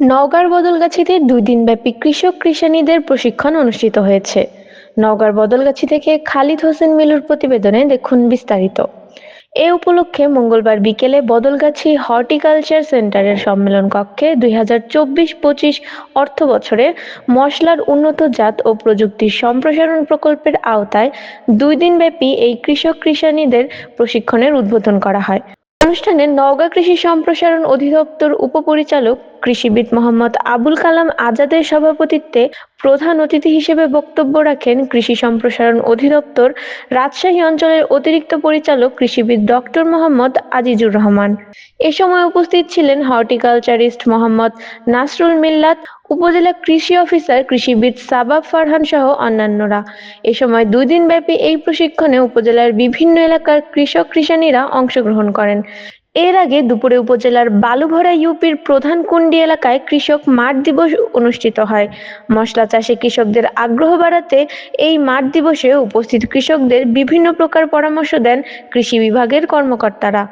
নওগাঁর বদলগাছীতে দুই দিনব্যাপী কৃষক কৃষানীদের প্রশিক্ষণ অনুষ্ঠিত হয়েছে। নওগাঁর বদলগাছি থেকে খালিদ হোসেন মিলুর প্রতিবেদনে দেখুন বিস্তারিত। এ উপলক্ষে মঙ্গলবার বিকেলে বদলগাছি হর্টিকালচার সেন্টারের সম্মেলন কক্ষে দুই হাজার চব্বিশ পঁচিশ অর্থ বছরে মশলার উন্নত জাত ও প্রযুক্তির সম্প্রসারণ প্রকল্পের আওতায় দুই দিনব্যাপী এই কৃষক কৃষানীদের প্রশিক্ষণের উদ্বোধন করা হয়। অনুষ্ঠানে নওগাঁ কৃষি সম্প্রসারণ অধিদপ্তর উপপরিচালক কৃষিবিদ মোহাম্মদ আবুল কালাম আজাদের সভাপতিত্বে প্রধান অতিথি হিসেবে বক্তব্য রাখেন কৃষি সম্প্রসারণ অধিদপ্তর, রাজশাহী অঞ্চলের অতিরিক্ত পরিচালক কৃষিবিদ ডক্টর মোহাম্মদ আজিজুর রহমান। এ সময় উপস্থিত ছিলেন হর্টিকালচারিস্ট মোহাম্মদ নাসরুল মিল্লাত, উপজেলা কৃষি অফিসার কৃষিবিদ সাবাব ফারহান সহ অন্যান্যরা। এ সময় দুই দিনব্যাপী এই প্রশিক্ষণে উপজেলার বিভিন্ন এলাকার কৃষক কৃষানীরা অংশগ্রহণ করেন। এর আগে দুপুরে উপজেলার বালুভরা ইউপির প্রধান কুন্ডি এলাকায় কৃষক মাঠ দিবস অনুষ্ঠিত হয়। মশলা চাষে কৃষকদের আগ্রহ বাড়াতে এই মাঠ দিবসে উপস্থিত কৃষকদের বিভিন্ন প্রকার পরামর্শ দেন কৃষি বিভাগের কর্মকর্তারা।